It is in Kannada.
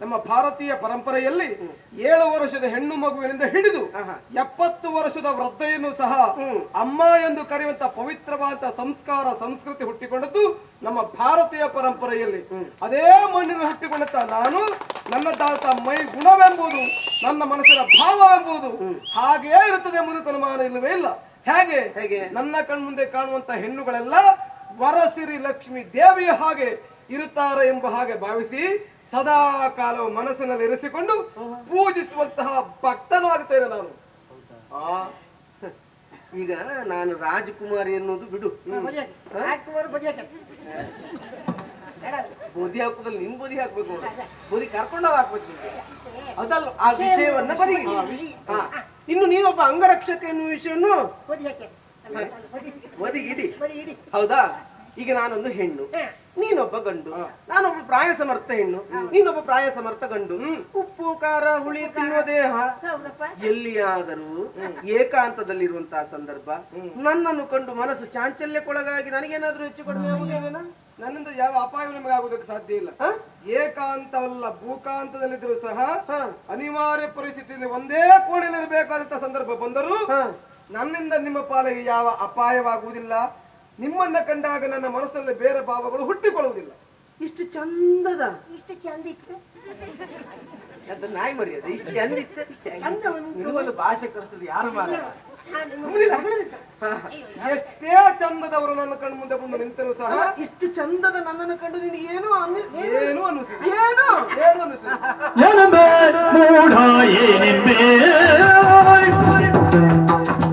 ನಮ್ಮ ಭಾರತೀಯ ಪರಂಪರೆಯಲ್ಲಿ ಏಳು ವರ್ಷದ ಹೆಣ್ಣು ಮಗುವಿನಿಂದ ಹಿಡಿದು. ಎಪ್ಪತ್ತು ವರ್ಷದ ವೃದ್ಧೆಯನ್ನು ಸಹ ಅಮ್ಮ ಎಂದು ಕರೆಯುವಂತ ಪವಿತ್ರವಾದ ಸಂಸ್ಕಾರ ಸಂಸ್ಕೃತಿ ಹುಟ್ಟಿಕೊಂಡದ್ದು ನಮ್ಮ ಭಾರತೀಯ ಪರಂಪರೆಯಲ್ಲಿ. ಅದೇ ಮಣ್ಣಿನ ಹುಟ್ಟಿಕೊಂಡಂತ ನಾನು ನನ್ನದಾದ ಮೈ ಗುಣವೆಂಬುದು ನನ್ನ ಮನಸ್ಸಿನ ಭಾವವೆಂಬುದು ಹಾಗೇ ಇರುತ್ತದೆ ಎಂಬುದು ಅನುಮಾನ ಇಲ್ಲವೇ ಇಲ್ಲ. ಹೇಗೆ? ಹೇಗೆ? ನನ್ನ ಕಣ್ಮುಂದೆ ಕಾಣುವಂತ ಹೆಣ್ಣುಗಳೆಲ್ಲ ವರಸಿರಿ ಲಕ್ಷ್ಮಿ ದೇವಿಯ ಹಾಗೆ ಇರುತ್ತಾರೆ ಎಂಬ ಹಾಗೆ ಭಾವಿಸಿ ಸದಾ ಕಾಲವು ಮನಸ್ಸಿನಲ್ಲಿ ಇರಿಸಿಕೊಂಡು ಪೂಜಿಸುವಂತಹ ಭಕ್ತನಾಗುತ್ತೇನೆ ನಾನು. ಆ, ಈಗ ನಾನು ರಾಜಕುಮಾರಿ ಅನ್ನೋದು ಬಿಡು. ಬುದಿ ಹಾಕುದಲ್ಲಿ ನಿನ್ ಬುದಿ ಹಾಕ್ಬೇಕು ಬೋಧಿ ಬುದಿ ಕರ್ಕೊಂಡೋಗಿ ಹಾಕ್ಬೇಕು. ಅದಲ್ಲ ಆ ವಿಷಯವನ್ನ ಬದಿ. ಹಾ. ಇನ್ನು ನೀವೊಬ್ಬ ಅಂಗರಕ್ಷಕ ಎನ್ನುವ ವಿಷಯವನ್ನು ಬದಿಗಿಡಿ ಬದಿ ಇಡಿ ಹೌದಾ? ಈಗ ನಾನೊಂದು ಹೆಣ್ಣು. ನೀನೊಬ್ಬ ಗಂಡು ನಾನೊಬ್ಬ ಪ್ರಾಯ ಸಮರ್ಥ ಹೆಣ್ಣು ನೀನೊಬ್ಬ ಪ್ರಾಯ ಸಮರ್ಥ ಗಂಡು. ಉಪ್ಪು ಖಾರ ಹುಳಿ ತಿನ್ನುವ ದೇಹ ಎಲ್ಲಿಯಾದರೂ ಏಕಾಂತದಲ್ಲಿರುವಂತಹ ಸಂದರ್ಭ. ನನ್ನನ್ನು ಕಂಡು ಮನಸ್ಸು ಚಾಂಚಲ್ಯಕ್ಕೊಳಗಾಗಿ ನನಗೇನಾದ್ರೂ ಹೆಚ್ಚು ಕಡಿಮೆ ಆಗುವುದೇವೇನಾ ನನ್ನಿಂದ ಯಾವ ಅಪಾಯ ನಿಮಗೆ ಆಗುವುದಕ್ಕೆ ಸಾಧ್ಯ ಇಲ್ಲ? ಏಕಾಂತವಲ್ಲ ಭೂಕಾಂತದಲ್ಲಿದ್ರು ಸಹ. ಅನಿವಾರ್ಯ ಪರಿಸ್ಥಿತಿಯಲ್ಲಿ ಒಂದೇ ಕೋಣೆಯಲ್ಲಿರಬೇಕಾದಂತ ಸಂದರ್ಭ ಬಂದರೂ. ನನ್ನಿಂದ ನಿಮ್ಮ ಪಾಲಿಗೆ ಯಾವ ಅಪಾಯವಾಗುವುದಿಲ್ಲ. ನಿಮ್ಮನ್ನ ಕಂಡಾಗ ನನ್ನ ಮನಸ್ಸಲ್ಲಿ ಬೇರೆ ಭಾವಗಳು ಹುಟ್ಟಿಕೊಳ್ಳುವುದಿಲ್ಲ. ಇಷ್ಟು ಚಂದದ. ಇಷ್ಟು ಚಂದ ಇತ್ತು ಅದು ನಾಯಿ ಮರ್ಯಾದೆ ಇಷ್ಟು ಚಂದ ಇತ್ತು ಚಂದ ನಿಮ್ಮನ್ನು ಭಾಷೆ ಕರೆಸಲು ಯಾರು ಮಾಡ. ಎಷ್ಟೇ ಚಂದದವರು ನನ್ನ ಕಣ್ಣು ಮುಂದೆ ಬಂದು ನಿಂತರೂ ಸಹ ಇಷ್ಟು ಚಂದದ ನನ್ನನ್ನು ಕಂಡು ನಿನಗೆ ಏನು ಏನು ಅನಿಸಿದೆ ಏನು